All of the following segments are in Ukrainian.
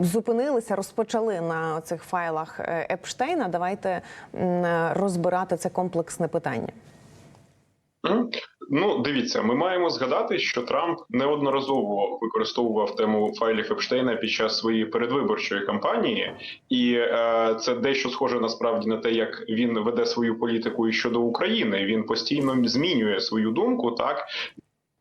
зупинилися, розпочали на цих файлах е, Епштейна. Давайте м, розбирати це комплексне питання. Ну, дивіться, ми маємо згадати, що Трамп неодноразово використовував тему файлів Епштейна під час своєї передвиборчої кампанії, і е, це дещо схоже насправді на те, як він веде свою політику щодо України. Він постійно змінює свою думку. Так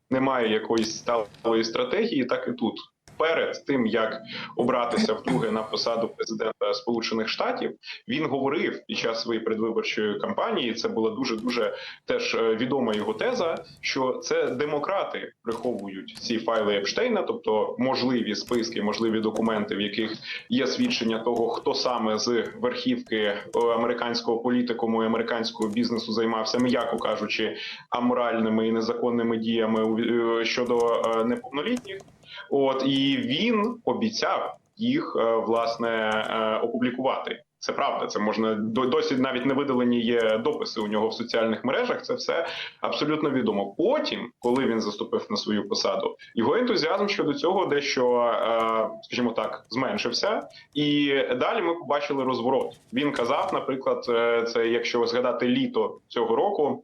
немає якоїсь сталої стратегії, так і тут. Перед тим як обратися вдруге на посаду президента Сполучених Штатів, він говорив під час своєї предвиборчої кампанії. Це була дуже дуже теж е, відома його теза, що це демократи приховують ці файли Епштейна, тобто можливі списки, можливі документи, в яких є свідчення того, хто саме з верхівки е, американського політикуму і американського бізнесу займався, м'яко кажучи, аморальними і незаконними діями е, щодо неповнолітніх. От і він обіцяв їх е, власне е, опублікувати. Це правда, це можна досі навіть не видалені є дописи у нього в соціальних мережах. Це все абсолютно відомо. Потім, коли він заступив на свою посаду, його ентузіазм щодо цього дещо, е, скажімо так, зменшився. І далі ми побачили розворот. Він казав, наприклад, це якщо згадати літо цього року.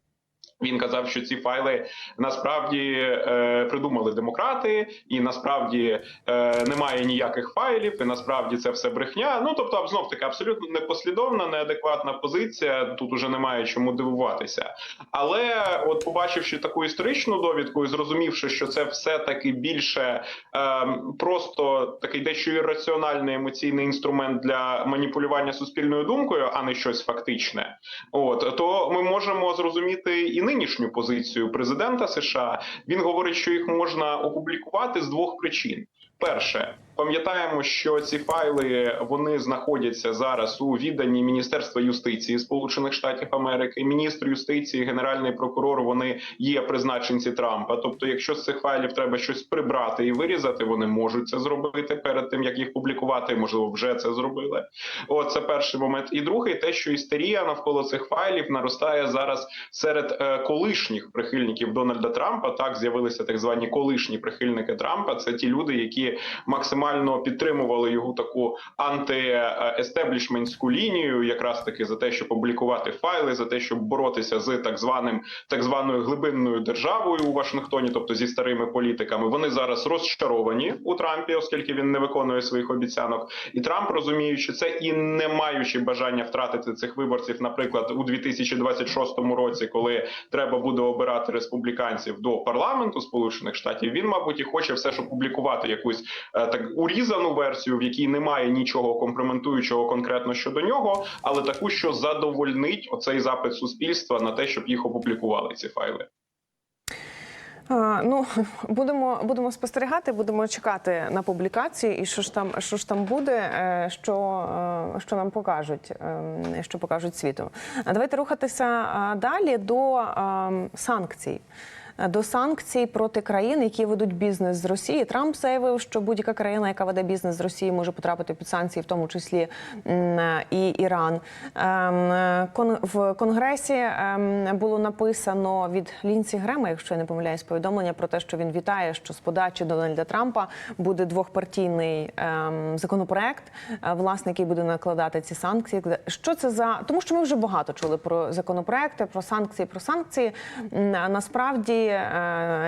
Він казав, що ці файли насправді е, придумали демократи, і насправді е, немає ніяких файлів, і насправді це все брехня. Ну тобто, знов таки абсолютно непослідовна, неадекватна позиція. Тут уже немає чому дивуватися. Але, от, побачивши таку історичну довідку і зрозумівши, що це все таки більше е, просто такий дещо ірраціональний емоційний інструмент для маніпулювання суспільною думкою, а не щось фактичне. От то ми можемо зрозуміти і нинішню позицію президента США. Він говорить, що їх можна опублікувати з двох причин. Перше, пам'ятаємо, що ці файли вони знаходяться зараз у відданні Міністерства юстиції Сполучених Штатів Америки. Міністр юстиції, генеральний прокурор. Вони є призначенці Трампа. Тобто, якщо з цих файлів треба щось прибрати і вирізати, вони можуть це зробити перед тим, як їх публікувати. Можливо, вже це зробили. От це перший момент. І другий, те, що істерія навколо цих файлів наростає зараз серед е, колишніх прихильників Дональда Трампа. Так з'явилися так звані колишні прихильники Трампа. Це ті люди, які максимально підтримували його таку антиестеблішментську лінію, якраз таки за те, щоб публікувати файли, за те, щоб боротися з так званим так званою глибинною державою у Вашингтоні, тобто зі старими політиками. Вони зараз розчаровані у Трампі, оскільки він не виконує своїх обіцянок. І Трамп розуміючи це і не маючи бажання втратити цих виборців, наприклад, у 2026 році, коли треба буде обирати республіканців до парламенту Сполучених Штатів, він, мабуть, і хоче все ж опублікувати якусь так урізану версію, в якій немає нічого компрометуючого конкретно щодо нього, але таку, що задовольнить оцей запит суспільства на те, щоб їх опублікували ці файли. Ну будемо будемо спостерігати, будемо чекати на публікації, і що ж там, що ж там буде, е, що, е, що нам покажуть, е, що покажуть світу. А Давайте рухатися далі до санкцій. До санкцій проти країн, які ведуть бізнес з Росії. Трамп заявив, що будь-яка країна, яка веде бізнес з Росії, може потрапити під санкції, в тому числі і Іран. Ем, В Конгресі ем, було написано від Лінсі Грема, якщо я не помиляюсь, повідомлення про те, що він вітає, що з подачі Дональда Трампа буде двохпартійний ем, законопроект, е, власне, який буде накладати ці санкції. Що це за тому, що ми вже багато чули про законопроекти, про санкції, про санкції. Насправді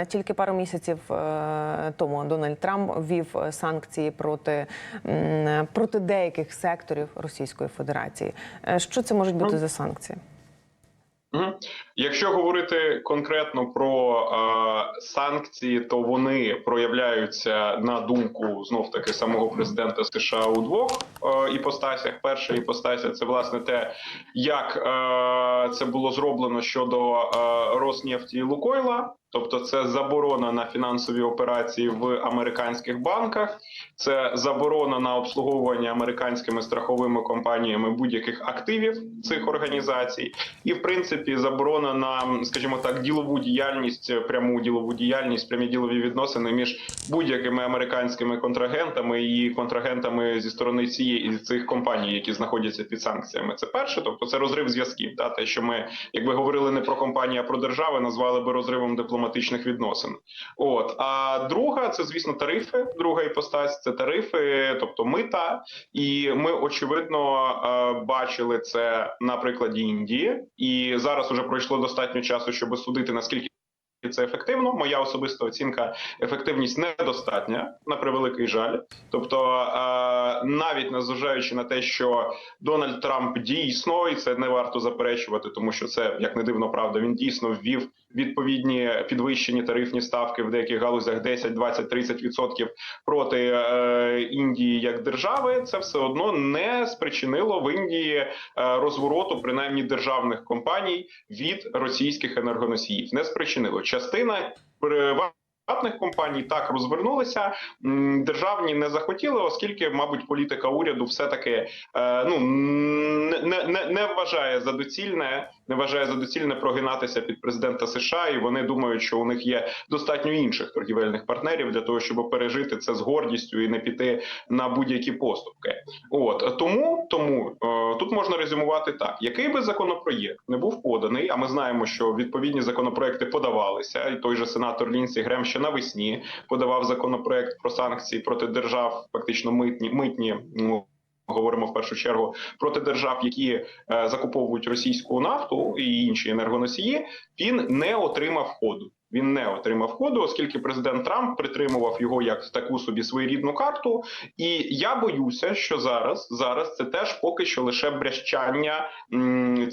тільки пару місяців е, тому Дональд Трамп ввів е, санкції проти, проти деяких секторів Російської Федерації. Е, Що це можуть бути за санкції? Якщо говорити конкретно про е, санкції, то вони проявляються на думку знов таки самого президента США у двох е, іпостасях. Перша іпостася це власне те, як е, це було зроблено щодо е, Роснефті і Лукойла. Тобто, це заборона на фінансові операції в американських банках, це заборона на обслуговування американськими страховими компаніями будь-яких активів цих організацій, і в принципі заборона на, скажімо так, ділову діяльність, пряму ділову діяльність, прямі ділові відносини між будь-якими американськими контрагентами і контрагентами зі сторони цієї цих компаній, які знаходяться під санкціями. Це перше, тобто це розрив зв'язків. Та те, що ми, якби говорили не про компанії, а про держави, назвали би розривом дипломатичних дипломатичних відносин. От а друга це звісно тарифи. Друга іпостась це тарифи, тобто мита. І ми очевидно е, бачили це на прикладі Індії, і зараз уже пройшло достатньо часу, щоб судити наскільки. Це ефективно. Моя особиста оцінка ефективність недостатня на превеликий жаль. Тобто, е, навіть незважаючи на те, що Дональд Трамп дійсно, і це не варто заперечувати, тому що це як не дивно правда. Він дійсно ввів відповідні підвищені тарифні ставки в деяких галузях 10, 20, 30 відсотків проти е, Індії як держави. Це все одно не спричинило в Індії е, розвороту, принаймні державних компаній від російських енергоносіїв. Не спричинило частина приватних компаній так розвернулися. Державні не захотіли, оскільки, мабуть, політика уряду все таки е, ну не, не, не- вважає за доцільне, не вважає за доцільне прогинатися під президента США, і вони думають, що у них є достатньо інших торгівельних партнерів для того, щоб пережити це з гордістю і не піти на будь-які поступки. От тому тому е, тут можна резюмувати так: який би законопроєкт не був поданий, а ми знаємо, що відповідні законопроекти подавалися, і той же сенатор Лінсі Грем ще навесні подавав законопроект про санкції проти держав, фактично митні митні. Ну говоримо в першу чергу проти держав, які е, закуповують російську нафту і інші енергоносії. Він не отримав ходу. Він не отримав ходу, оскільки президент Трамп притримував його як таку собі своєрідну карту. І я боюся, що зараз зараз це теж поки що лише брящання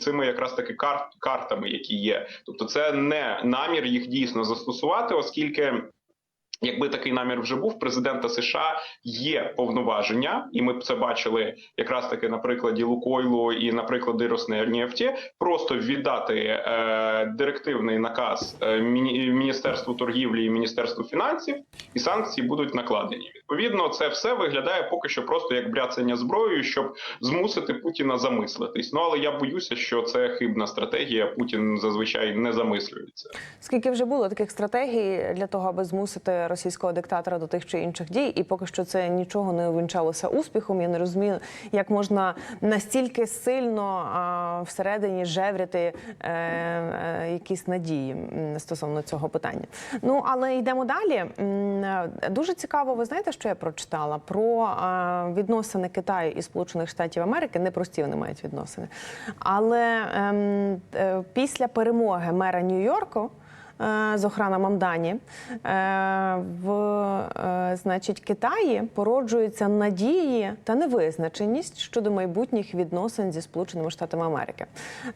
цими якраз таки карт, картами, які є. Тобто, це не намір їх дійсно застосувати, оскільки. Якби такий намір вже був, президента США є повноваження, і ми це бачили якраз таки на прикладі Лукойлу і на прикладі Роснефті, просто віддати е, директивний наказ е, Міністерству торгівлі і Міністерству фінансів, і санкції будуть накладені. Відповідно, це все виглядає поки що просто як бряцання зброєю, щоб змусити Путіна замислитись. Ну але я боюся, що це хибна стратегія. Путін зазвичай не замислюється. Скільки вже було таких стратегій для того, аби змусити російського диктатора до тих чи інших дій, і поки що це нічого не увінчалося успіхом. Я не розумію, як можна настільки сильно а, всередині жевряти е, е, якісь надії стосовно цього питання. Ну але йдемо далі. Е, Дуже цікаво, ви знаєте, що я прочитала про е, відносини Китаю і Сполучених Штатів Америки. Непрості вони мають відносини. Але ем, е, після перемоги мера Нью-Йорку. Зохрана Мамдані е, в е, значить Китаї породжуються надії та невизначеність щодо майбутніх відносин зі Сполученими Штатами Америки.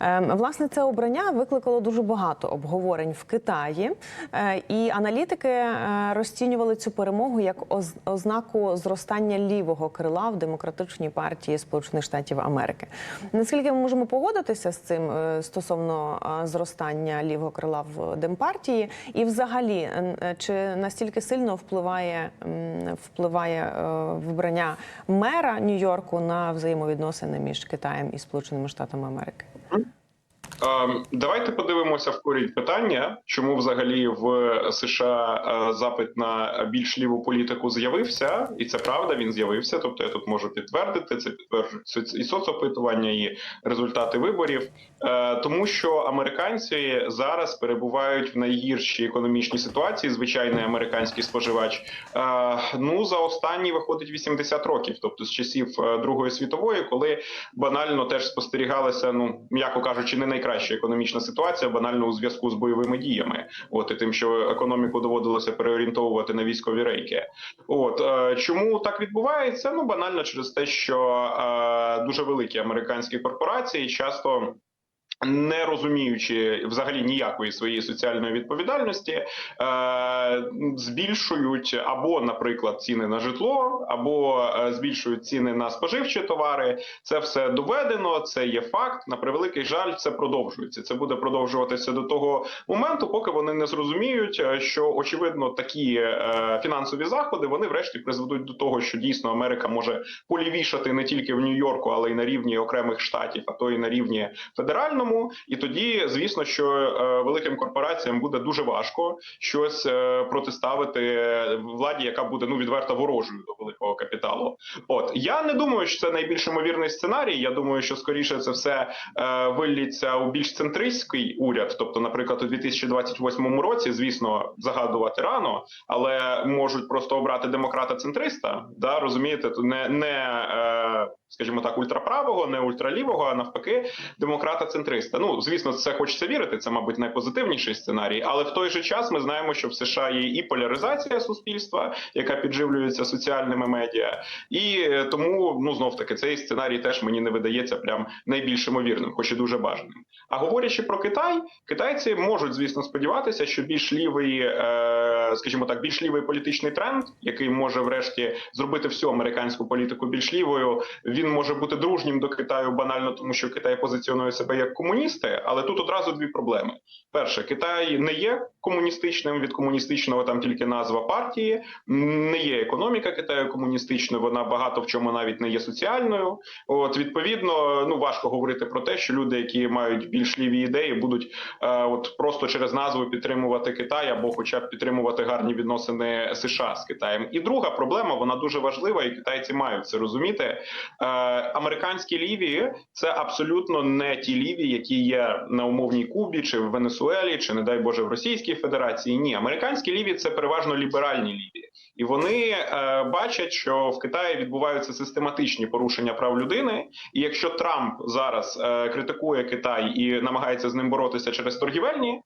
Е, Власне, це обрання викликало дуже багато обговорень в Китаї, е, і аналітики розцінювали цю перемогу як оз- ознаку зростання лівого крила в демократичній партії Сполучених Штатів Америки. Наскільки ми можемо погодитися з цим стосовно зростання лівого крила в демпартії, і взагалі е, е, чи настільки сильно впливає впливає е, вибрання мера Нью-Йорку на взаємовідносини між Китаєм і Сполученими Штатами Америки? Давайте подивимося в корінь питання, чому взагалі в США запит на більш ліву політику з'явився, і це правда, він з'явився. Тобто я тут можу підтвердити це підтверджують і соцопитування, і результати виборів, тому що американці зараз перебувають в найгіршій економічній ситуації. Звичайний американський споживач. Ну за останні виходить 80 років, тобто з часів Другої світової, коли банально теж спостерігалася, ну м'яко кажучи, не найкраща економічна ситуація, банально у зв'язку з бойовими діями. От і тим, що економіку доводилося переорієнтовувати на військові рейки. От е, чому так відбувається? Ну банально через те, що е, дуже великі американські корпорації часто. Не розуміючи взагалі ніякої своєї соціальної відповідальності, е, збільшують або, наприклад, ціни на житло, або е, збільшують ціни на споживчі товари. Це все доведено, це є факт. На превеликий жаль, це продовжується. Це буде продовжуватися до того моменту, поки вони не зрозуміють, е, що очевидно такі фінансові заходи вони врешті призведуть до того, що дійсно Америка може полівішати не тільки в Нью-Йорку, але й на рівні окремих штатів, а то і на рівні федеральному. Цьому, і тоді, звісно, що е, великим корпораціям буде дуже важко щось е, протиставити владі, яка буде ну відверто ворожою до великого капіталу. От я не думаю, що це найбільш ймовірний сценарій. Я думаю, що скоріше це все е, вилліться у більш центристський уряд. Тобто, наприклад, у 2028 році, звісно, загадувати рано, але можуть просто обрати демократа-центриста. Да, розумієте, то не, не скажімо так, ультраправого, не ультралівого, а навпаки, демократа-центриста. Ну, звісно, це хочеться вірити. Це, мабуть, найпозитивніший сценарій. Але в той же час ми знаємо, що в США є і поляризація суспільства, яка підживлюється соціальними медіа, і е, тому ну знов таки цей сценарій теж мені не видається прям найбільш ймовірним, хоч і дуже бажаним. А говорячи про Китай, китайці можуть, звісно, сподіватися, що більш лівий, е, скажімо так, більш лівий політичний тренд, який може врешті зробити всю американську політику більш лівою, він може бути дружнім до Китаю банально, тому що Китай позиціонує себе як комуністи. Але тут одразу дві проблеми: перше, Китай не є комуністичним від комуністичного там тільки назва партії, не є економіка Китаю комуністичною. Вона багато в чому навіть не є соціальною. От відповідно, ну важко говорити про те, що люди, які мають більш ліві ідеї, будуть е, от просто через назву підтримувати Китай або, хоча б підтримувати гарні відносини США з Китаєм. І друга проблема вона дуже важлива, і китайці мають це розуміти. Е, американські ліві це абсолютно не ті ліві, які є на умовній Кубі чи в Венесуелі, чи не дай Боже в Російській Федерації. Ні, американські ліві це переважно ліберальні ліві. І вони е, бачать, що в Китаї відбуваються систематичні порушення прав людини. І якщо Трамп зараз е, критикує Китай і намагається з ним боротися через торгівельні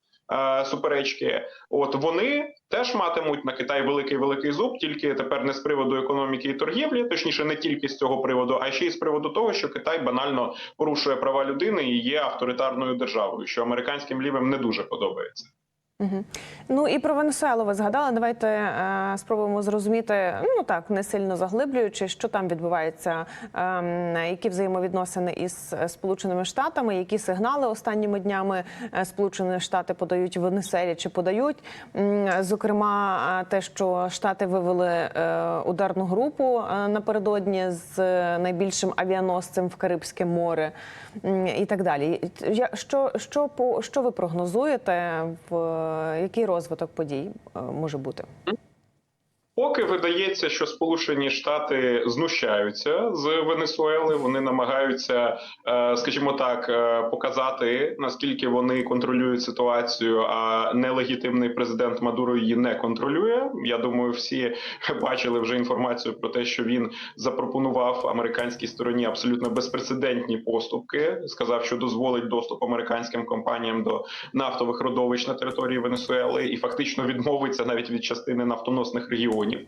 суперечки, от вони теж матимуть на Китай великий великий зуб, тільки тепер не з приводу економіки і торгівлі, точніше, не тільки з цього приводу, а ще й з приводу того, що Китай банально порушує права людини і є авторитарною державою, що американським лівим не дуже подобається. Ну і про Венесуелу ви згадали. Давайте е, спробуємо зрозуміти, ну так не сильно заглиблюючи, що там відбувається, е, які взаємовідносини із Сполученими Штатами, які сигнали останніми днями е, Сполучені Штати подають Венесуелі чи подають. Зокрема, е, те, що Штати вивели е, ударну групу е, напередодні з е, найбільшим авіаносцем в Карибське море і так далі. Я що, що що ви прогнозуєте в який розвиток подій е, може бути? Поки видається, що Сполучені Штати знущаються з Венесуели, вони намагаються, е, скажімо так, е, показати наскільки вони контролюють ситуацію, а нелегітимний президент Мадуро її не контролює. Я думаю, всі бачили вже інформацію про те, що він запропонував американській стороні абсолютно безпрецедентні поступки. Сказав, що дозволить доступ американським компаніям до нафтових родовищ на території Венесуели, і фактично відмовиться навіть від частини нафтоносних регіонів.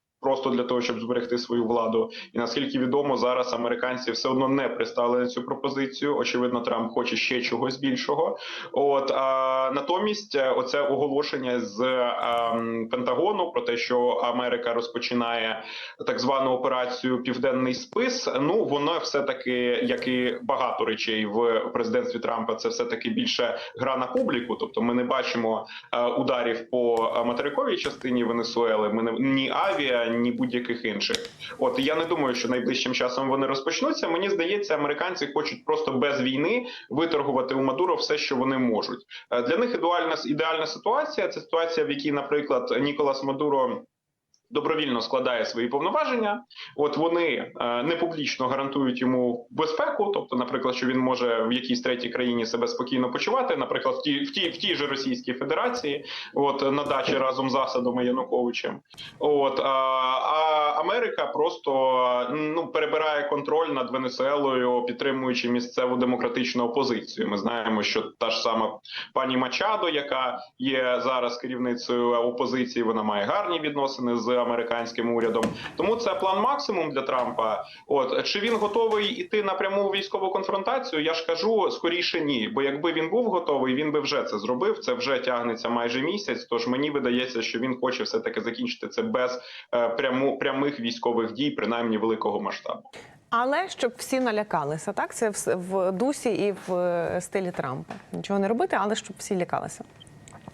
Просто для того, щоб зберегти свою владу, і наскільки відомо, зараз американці все одно не пристали на цю пропозицію. Очевидно, Трамп хоче ще чогось більшого. От а натомість, е, оце оголошення з а, Пентагону про те, що Америка розпочинає так звану операцію Південний спис. Ну воно все таки, як і багато речей в президентстві Трампа, це все таки більше гра на публіку. Тобто, ми не бачимо е, ударів по материковій частині Венесуели. Ми не ні авіа, ні будь-яких інших. От я не думаю, що найближчим часом вони розпочнуться. Мені здається, американці хочуть просто без війни виторгувати у Мадуро все, що вони можуть. Е, Для них ідеальна ідеальна ситуація це ситуація, в якій, наприклад, Ніколас Мадуро. Добровільно складає свої повноваження, от вони е, не публічно гарантують йому безпеку, тобто, наприклад, що він може в якійсь третій країні себе спокійно почувати, наприклад, в тій в тій в тій же Російській Федерації, от на дачі разом з Асадом Януковичем. От а, а Америка просто ну перебирає контроль над Венесуелою, підтримуючи місцеву демократичну опозицію. Ми знаємо, що та ж сама пані Мачадо, яка є зараз керівницею опозиції, вона має гарні відносини з американським урядом. Тому це план максимум для Трампа. От чи він готовий іти на пряму військову конфронтацію? Я ж кажу скоріше ні. Бо якби він був готовий, він би вже це зробив. Це вже тягнеться майже місяць. Тож мені видається, що він хоче все таки закінчити це без е, пряму прямих військових дій, принаймні великого масштабу. Але щоб всі налякалися, так це в, дусі і в е, стилі Трампа. Нічого не робити, але щоб всі лякалися.